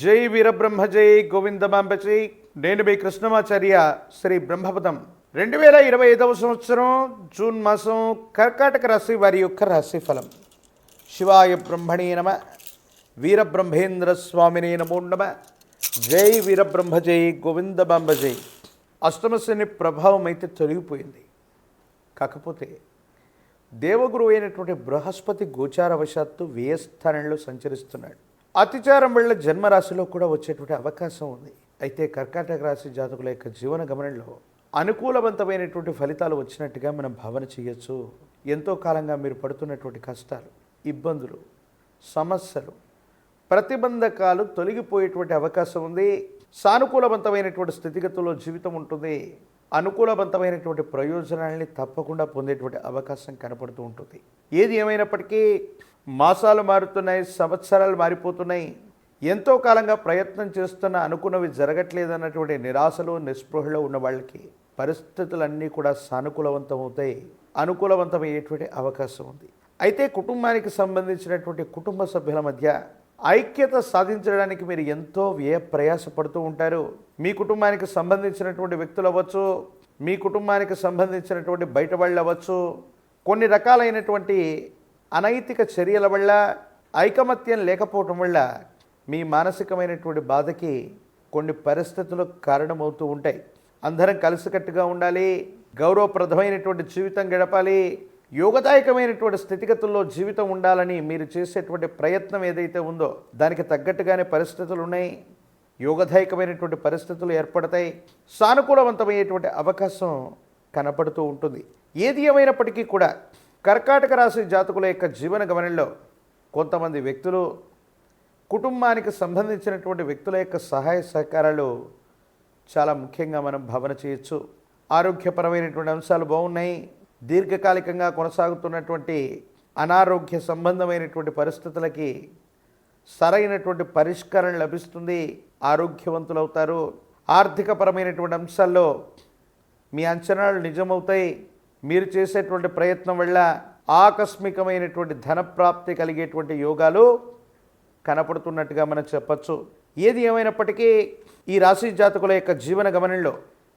జై వీరబ్రహ్మ జై గోవిందమాంబ జై నేను మీ కృష్ణమాచార్య శ్రీ బ్రహ్మపదం. రెండు వేల ఇరవై ఐదవ సంవత్సరం జూన్ మాసం కర్కాటక రాశి వారి యొక్క రాశిఫలం. శివాయ బ్రహ్మణే నమ వీరబ్రహ్మేంద్ర స్వామినే నమో నమ జై వీరబ్రహ్మ జై గోవిందమాంబ జై అష్టమశని ప్రభావం అయితే తొలగిపోయింది. కాకపోతే దేవగురు అయినటువంటి బృహస్పతి గోచారవశాత్తు వ్యయస్థానంలో సంచరిస్తున్నాడు. అతిచారం వల్ల జన్మరాశిలో కూడా వచ్చేటువంటి అవకాశం ఉంది. అయితే కర్కాటక రాశి జాతకుల యొక్క జీవన గమనంలో అనుకూలవంతమైనటువంటి ఫలితాలు వచ్చినట్టుగా మనం భావన చేయొచ్చు. ఎంతో కాలంగా మీరు పడుతున్నటువంటి కష్టాలు ఇబ్బందులు సమస్యలు ప్రతిబంధకాలు తొలగిపోయేటువంటి అవకాశం ఉంది. సానుకూలవంతమైనటువంటి స్థితిగతుల్లో జీవితం ఉంటుంది. అనుకూలవంతమైనటువంటి ప్రయోజనాల్ని తప్పకుండా పొందేటువంటి అవకాశం కనపడుతూ ఉంటుంది. ఏది ఏమైనప్పటికీ మాసాలు మారుతున్నాయి సంవత్సరాలు మారిపోతున్నాయి. ఎంతో కాలంగా ప్రయత్నం చేస్తున్న అనుకున్నవి జరగట్లేదన్నటువంటి నిరాశలో నిస్పృహలో ఉన్న వాళ్ళకి పరిస్థితులన్నీ కూడా సానుకూలవంతం అవుతాయి అనుకూలవంతమయ్యేటువంటి అవకాశం ఉంది. అయితే కుటుంబానికి సంబంధించినటువంటి కుటుంబ సభ్యుల మధ్య ఐక్యత సాధించడానికి మీరు ఎంతో వ్యయ ప్రయాసపడుతూ ఉంటారు. మీ కుటుంబానికి సంబంధించినటువంటి వ్యక్తులు అవ్వచ్చు మీ కుటుంబానికి సంబంధించినటువంటి బయట వాళ్ళు అవ్వచ్చు కొన్ని రకాలైనటువంటి అనైతిక చర్యల వల్ల ఐకమత్యం లేకపోవటం వల్ల మీ మానసికమైనటువంటి బాధకి కొన్ని పరిస్థితులు కారణమవుతూ ఉంటాయి. అందరం కలిసికట్టుగా ఉండాలి గౌరవప్రదమైనటువంటి జీవితం గడపాలి యోగదాయకమైనటువంటి స్థితిగతుల్లో జీవితం ఉండాలని మీరు చేసేటువంటి ప్రయత్నం ఏదైతే ఉందో దానికి తగ్గట్టుగానే పరిస్థితులు ఉన్నాయి. యోగదాయకమైనటువంటి పరిస్థితులు ఏర్పడతాయి. సానుకూలవంతమయ్యేటువంటి అవకాశం కనపడుతూ ఉంటుంది. ఏది ఏమైనప్పటికీ కూడా కర్కాటక రాశి జాతకుల యొక్క జీవన గమనంలో కొంతమంది వ్యక్తులు కుటుంబానికి సంబంధించినటువంటి వ్యక్తుల యొక్క సహాయ సహకారాలు చాలా ముఖ్యంగా మనం భావన చేయొచ్చు. ఆరోగ్యపరమైనటువంటి అంశాలు బాగున్నాయి. దీర్ఘకాలికంగా కొనసాగుతున్నటువంటి అనారోగ్య సంబంధమైనటువంటి పరిస్థితులకి సరైనటువంటి పరిష్కారం లభిస్తుంది ఆరోగ్యవంతులవుతారు. ఆర్థికపరమైనటువంటి అంశాల్లో మీ అంచనాలు నిజమవుతాయి. మీరు చేసేటువంటి ప్రయత్నం వల్ల ఆకస్మికమైనటువంటి ధనప్రాప్తి కలిగేటువంటి యోగాలు కనపడుతున్నట్టుగా మనం చెప్పచ్చు. ఏది ఏమైనప్పటికీ ఈ రాశి జాతకుల యొక్క జీవన గమనంలో